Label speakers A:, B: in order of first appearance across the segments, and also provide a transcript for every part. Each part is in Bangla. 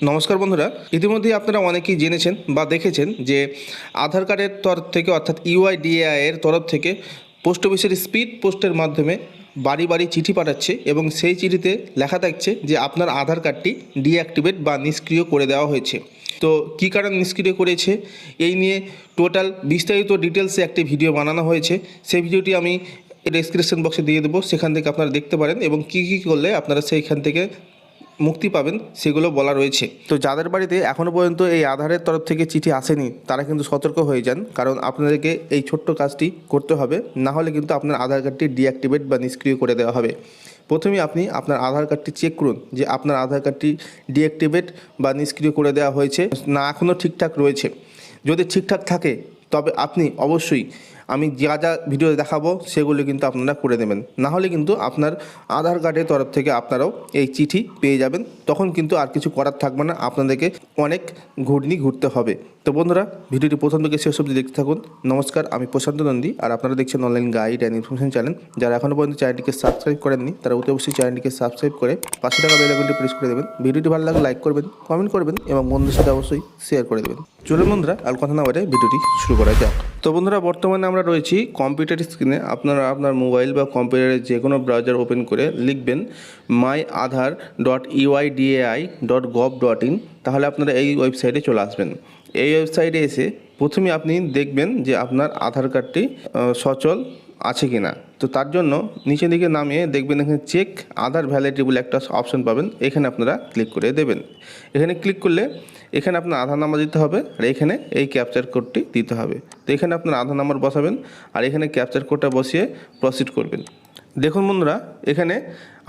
A: নমস্কার বন্ধুরা, ইতিমধ্যেই আপনারা অনেকেই জেনেছেন বা দেখেছেন যে আধার কার্ডের তরফ থেকে অর্থাৎ ইউআইডিএআই এর তরফ থেকে পোস্ট অফিসের স্পিড পোস্টের মাধ্যমে বাড়ি বাড়ি চিঠি পাঠাচ্ছে এবং সেই চিঠিতে লেখা থাকছে যে আপনার আধার কার্ডটি ডিঅ্যাক্টিভেট বা নিষ্ক্রিয় করে দেওয়া হয়েছে। তো কী কারণ নিষ্ক্রিয় করেছে? এই নিয়ে টোটাল বিস্তারিত ডিটেলসে একটি ভিডিও বানানো হয়েছে। সেই ভিডিওটি আমি ডেসক্রিপশন বক্সে দিয়ে দেবো, সেখান থেকে আপনারা দেখতে পারেন এবং কী কী করলে আপনারা সেইখান থেকে মুক্তি পাবেন, সেগুলো বলা রয়েছে। তো যাদের বাড়িতে এখনও পর্যন্ত এই আধারের তরফ থেকে চিঠি আসেনি, তারা কিন্তু সতর্ক হয়ে যান, কারণ আপনাদেরকে এই ছোট্ট কাজটি করতে হবে, না হলে কিন্তু আপনার আধার কার্ডটি ডিঅ্যাক্টিভেট বা নিষ্ক্রিয় করে দেওয়া হবে। প্রথমে আপনি আপনার আধার কার্ডটি চেক করুন যে আপনার আধার কার্ডটি ডিঅ্যাক্টিভেট বা নিষ্ক্রিয় করে দেওয়া হয়েছে, না এখনও ঠিকঠাক রয়েছে। যদি ঠিকঠাক থাকে, তবে আপনি অবশ্যই আমি যা যা ভিডিও দেখাবো, সেগুলো কিন্তু আপনারা করে দেবেন। না হলে কিন্তু আপনার আধার কার্ডের তরফ থেকে আপনারাও এই চিঠি পেয়ে যাবেন। তখন কিন্তু আর কিছু করার থাকবে না, আপনাদেরকে অনেক ঘুরনি ঘুরতে হবে। তো বন্ধুরা ভিডিওটি প্রথম থেকে শেষ অবধি দেখতে থাকুন। নমস্কার, আমি প্রশান্ত নন্দী। আর আপনারা দেখছেন online guide and information channel যারা এখনও পর্যন্ত চ্যানেলটিকে সাবস্ক্রাইব করেননি, তারা অতি অবশ্যই চ্যানেলটিকে সাবস্ক্রাইব করে পাঁচশো টাকা বেলাগুলিটি প্রেস করে দেবেন। ভিডিওটি ভালো লাগলে লাইক করবেন কমেন্ট করবেন এবং বন্ধুদের সাথে অবশ্যই শেয়ার করে দেবেন। চলুন বন্ধুরা, আর কথা না বাড়ে ভিডিওটি শুরু করা যাক। তো বন্ধুরা, বর্তমানে আমরা রয়েছি কম্পিউটার স্ক্রিনে আপনারা আপনার মোবাইল বা কম্পিউটারে যে কোনো ব্রাউজার ওপেন করে লিখবেন my Aadhaar dot UIDAI dot gov dot in তাহলে আপনারা এই ওয়েবসাইটে চলে আসবেন। এই ওয়েবসাইটে এসে প্রথমে আপনি দেখবেন যে আপনার আধার কার্ডটি সচল আছে কি না? তো তার জন্য নিচের দিকে নামিয়ে দেখবেন এখানে চেক আধার ভ্যালিডিটি বলে একটা অপশন পাবেন। এখানে আপনারা ক্লিক করে দেবেন। এখানে ক্লিক করলে এখানে আপনার আধার নাম্বার দিতে হবে আর এখানে এই ক্যাপচার কোডটি দিতে হবে। তো এখানে আপনার আধার নাম্বার বসাবেন আর এখানে ক্যাপচার কোডটা বসিয়ে প্রসিড করবেন। দেখুন বন্ধুরা, এখানে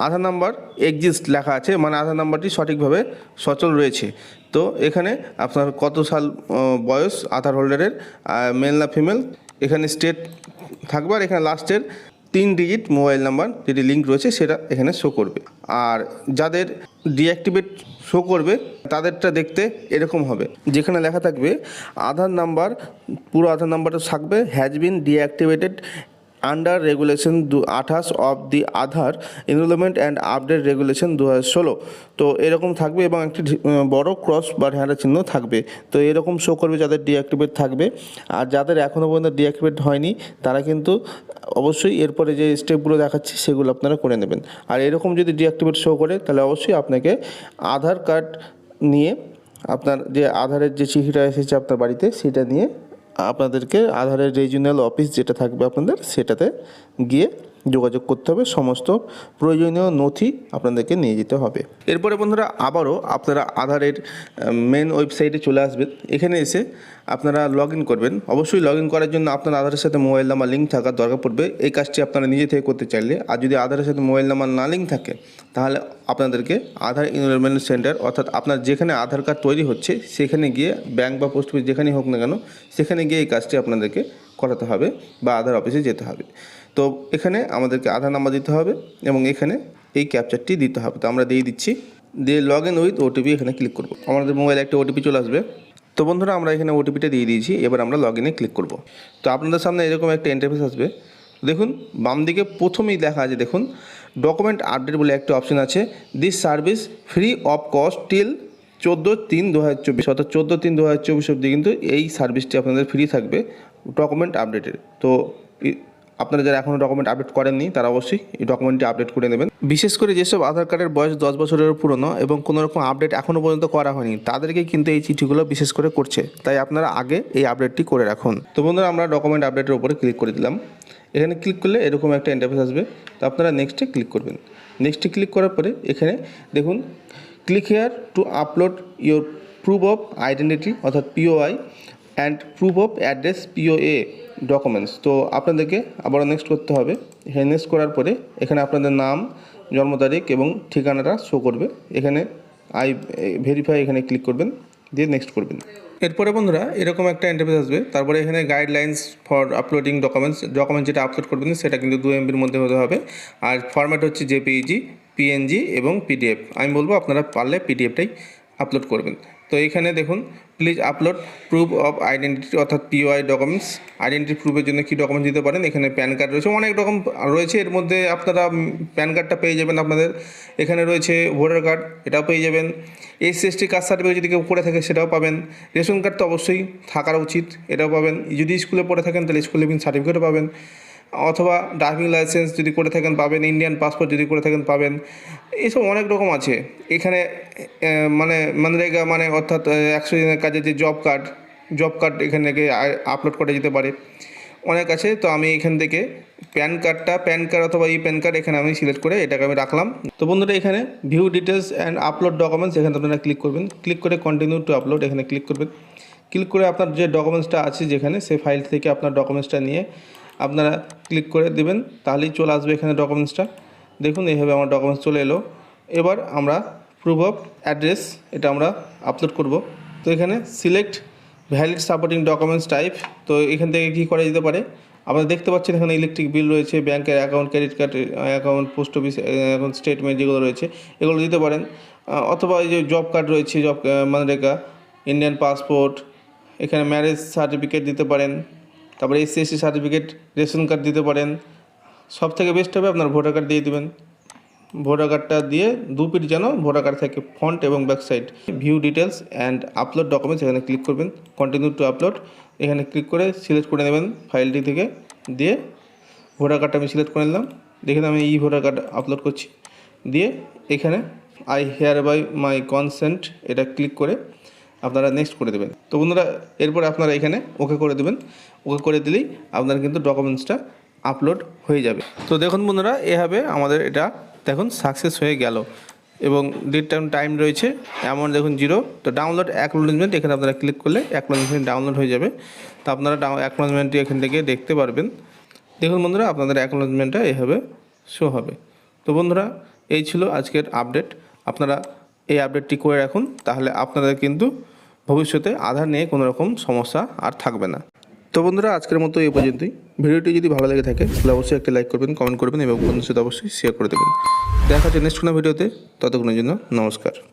A: আধার নাম্বার এক্সিস্ট লেখা আছে মানে আধার নাম্বারটি সঠিকভাবে সচল রয়েছে। তো এখানে আপনার কত সাল বয়স, আধার হোল্ডারের মেল না ফিমেল এখানে স্টেট থাকবে আর এখানে লাস্টের তিন ডিজিট মোবাইল নাম্বার যেটি লিঙ্ক রয়েছে সেটা এখানে শো করবে। আর যাদের ডিঅ্যাক্টিভেট শো করবে, তাদেরটা দেখতে এরকম হবে। যেখানে লেখা থাকবে, আধার নাম্বার পুরো আধার নাম্বারটা থাকবে has been deactivated under regulation দু আঠাশ of the Aadhaar enrolment and update regulation দু ষোলো। তো এরকম থাকবে এবং একটি বড় ক্রস বা ঢেঁড়া চিহ্ন থাকবে। তো এরকম শো করবে যাদের ডিঅ্যাক্টিভেট থাকবে। আর যাদের এখনও পর্যন্ত ডিঅ্যাক্টিভেট হয়নি, তারা কিন্তু অবশ্যই এরপরে যে স্টেপগুলো দেখাচ্ছি, সেগুলো আপনারা করে নেবেন। আর এরকম যদি ডিঅ্যাক্টিভেট শো করে, তাহলে অবশ্যই আপনাকে আধার কার্ড নিয়ে আপনার যে আধারের যে চিঠিটা এসেছে আপনার বাড়িতে, সেটা নিয়ে আপনাদেরকে আধারের রিজিওনাল অফিস যেটা থাকবে আপনাদের সেটাতে গিয়ে যোগাযোগ করতে হবে। সমস্ত প্রয়োজনীয় নথি আপনাদেরকে নিয়ে যেতে হবে। এরপরে বন্ধুরা, আবারও আপনারা আধারের মেন ওয়েবসাইটে চলে আসবেন। এখানে এসে আপনারা লগ ইন করবেন। অবশ্যই লগ ইন করার জন্য আপনার আধারের সাথে মোবাইল নাম্বার লিঙ্ক থাকার দরকার পড়বে। এই কাজটি আপনারা নিজে থেকে করতে চাইলে। আর যদি আধারের সাথে মোবাইল নাম্বার না লিঙ্ক থাকে, তাহলে আপনাদেরকে আধার এনরোলমেন্ট সেন্টার অর্থাৎ আপনার যেখানে আধার কার্ড তৈরি হচ্ছে, সেখানে গিয়ে ব্যাংক বা পোস্ট অফিস যেখানেই হোক না কেন, সেখানে গিয়ে এই কাজটি আপনাদেরকে করাতে হবে বা আধার অফিসে যেতে হবে। তো এখানে আমাদেরকে আধার নাম্বার দিতে হবে এবং এখানে এই ক্যাপচারটি দিতে হবে। তো আমরা দিয়ে দিচ্ছি। দিয়ে লগ ইন উইথ ওটিপি এখানে ক্লিক করব। আমাদের মোবাইলে একটা ওটিপি চলে আসবে। তো বন্ধুরা, আমরা এখানে ওটিপিটা দিয়ে দিয়েছি। এবার আমরা লগ ইনে ক্লিক করব। তো আপনাদের সামনে এরকম একটা ইন্টারফেস আসবে। দেখুন, বাম দিকে প্রথমেই দেখা আছে, দেখুন ডকুমেন্ট আপডেট বলে একটা অপশন আছে। This service free of cost till চোদ্দ তিন দু হাজার চব্বিশ। অর্থাৎ চোদ্দ তিন দু হাজার চব্বিশ অবধি কিন্তু এই সার্ভিসটি আপনাদের ফ্রি থাকবে ডকুমেন্ট আপডেটের তো আপনারা যারা এখনও ডকুমেন্ট আপডেট করেননি, তারা অবশ্যই এই ডকুমেন্টটি আপডেট করে নেবেন। বিশেষ করে যেসব আধার কার্ডের বয়স দশ বছরের পুরনো এবং কোনো রকম আপডেট এখনও পর্যন্ত করা হয়নি, তাদেরকে কিন্তু এই চিঠিগুলো বিশেষ করে করছে। তাই আপনারা আগে এই আপডেটটি করে রাখুন। তো বন্ধুরা, আমরা ডকুমেন্ট আপডেটের উপরে ক্লিক করে দিলাম। এখানে ক্লিক করলে এরকম একটা ইন্টারফেস আসবে। তো আপনারা নেক্সটে ক্লিক করবেন। নেক্সটে ক্লিক করার পরে এখানে দেখুন click here to upload your proof of identity অর্থাৎ POI and proof of address POA documents তো আপনাদেরকে আবারও নেক্সট করতে হবে। এখানে নেক্সট করার পরে এখানে আপনাদের নাম, জন্ম তারিখ এবং ঠিকানাটা শো করবে। এখানে আই ভেরিফাই এখানে ক্লিক করবেন, দিয়ে নেক্সট করবেন। এরপরে বন্ধুরা, এরকম একটা ইন্টারফেস আসবে। তারপরে এখানে guidelines for uploading documents document যেটা আপলোড করবেন, সেটা কিন্তু দু এমবির মধ্যে হতে হবে। আর ফরম্যাট হচ্ছে জেপিইজি পিএনজি এবং পিডিএফ আমি বলব আপনারা পারলে পিডিএফটাই আপলোড করবেন। তো এইখানে দেখুন please upload proof of identity অর্থাৎ পিওআই ডকুমেন্টস আইডেন্টিটি প্রুফের জন্য কী ডকুমেন্টস দিতে পারেন? এখানে প্যান কার্ড রয়েছে, অনেক রকম রয়েছে। এর মধ্যে আপনারা প্যান কার্ডটা পেয়ে যাবেন আপনাদের। এখানে রয়েছে ভোটার কার্ড এটাও পেয়ে যাবেন। এসসি এসটি কাস্ট সার্টিফিকেট যদি কেউ করে থাকে, সেটাও পাবেন। রেশন কার্ড তো অবশ্যই থাকার উচিত, এটাও পাবেন। যদি স্কুলে পড়ে থাকেন, তাহলে স্কুল লিভিং সার্টিফিকেটও পাবেন। অথবা ড্রাইভিং লাইসেন্স যদি করে থাকেন পাবেন ইন্ডিয়ান পাসপোর্ট যদি করে থাকেন পাবেন এইসব অনেক রকম আছে। এখানে মানে মনরেগা মানে অর্থাৎ একশো দিনের কাজে যে জব কার্ড জব কার্ড এখান থেকে আপলোড করা যেতে পারে। অনেক আছে, তো আমি এখান থেকে প্যান কার্ডটা প্যান কার্ড অথবা ই প্যান কার্ড এখানে আমি সিলেক্ট করে এটাকে আমি রাখলাম। তো বন্ধুরা, এখানে view details and upload documents এখানে আপনারা ক্লিক করবেন। ক্লিক করে কন্টিনিউ টু আপলোড এখানে ক্লিক করবেন। ক্লিক করে আপনার যে ডকুমেন্টসটা আছে যেখানে, সেই ফাইল থেকে আপনার ডকুমেন্টসটা নিয়ে আপনারা ক্লিক করে দেবেন, তাহলেই চলে আসবে এখানে ডকুমেন্টসটা দেখুন, এইভাবে আমার ডকুমেন্টস চলে এলো। এবার আমরা প্রুফ অফ অ্যাড্রেস এটা আমরা আপলোড করব। তো এখানে select valid supporting documents type তো এখান থেকে কী করা যেতে পারে? আপনারা দেখতে পাচ্ছেন এখানে ইলেকট্রিক বিল রয়েছে ব্যাংকের account credit card account post office account statement যেগুলো রয়েছে, এগুলো দিতে পারেন। অথবা এই যে জব কার্ড রয়েছে জব মানরেগা ইন্ডিয়ান পাসপোর্ট এখানে ম্যারেজ সার্টিফিকেট দিতে পারেন। তারপরে SC SC certificate ration card দিতে পারেন। সব থেকে বেস্ট হবে আপনার ভোটার কার্ড দিয়ে দেবেন। ভোটার কার্ডটা দিয়ে দু পিট যেন ভোটার কার্ড থাকে ফ্রন্ট এবং back side view details and upload documents এখানে ক্লিক করবেন। কন্টিনিউ টু আপলোড এখানে ক্লিক করে সিলেক্ট করে নেবেন ফাইলটি থেকে। দিয়ে ভোটার কার্ডটা আমি সিলেক্ট করে নিলাম। দেখেন আমি ই ভোটার কার্ড আপলোড করছি। দিয়ে এখানে I hereby my consent এটা ক্লিক করে আপনারা নেক্সট করে দেবেন। তো বন্ধুরা, এরপর আপনারা এখানে ওকে করে দেবেন। ওকে করে দিলেই আপনার কিন্তু ডকুমেন্টসটা আপলোড হয়ে যাবে। তো দেখুন বন্ধুরা, এভাবে আমাদের এটা দেখুন সাকসেস হয়ে গেল। এবং ডেট টাইম টাইম রয়েছে অ্যামাউন্ট দেখুন জিরো তো ডাউনলোড অ্যাকনোলেজমেন্ট এখানে আপনারা ক্লিক করলে অ্যাকনোলেজমেন্ট ডাউনলোড হয়ে যাবে। তো আপনারা অ্যাকনোলেজমেন্টটি এখান থেকে দেখতে পারবেন। দেখুন বন্ধুরা, আপনাদের অ্যাকনোলেজমেন্টটা এভাবে শো হবে। তো বন্ধুরা, এই ছিল আজকের আপডেট আপনারা এই আপডেটটি করে রাখুন, তাহলে আপনাদের কিন্তু ভবিষ্যতে আধার নিয়ে কোনো রকম সমস্যা আর থাকবে না। তো বন্ধুরা, আজকের মতো এই পর্যন্তই। ভিডিওটি যদি ভালো লেগে থাকে, তাহলে অবশ্যই একটা লাইক করবেন কমেন্ট করবেন এবং বন্ধুর সাথে অবশ্যই শেয়ার করে দেবেন। দেখা হচ্ছে নেক্সট কোনো ভিডিওতে। ততক্ষণের জন্য নমস্কার।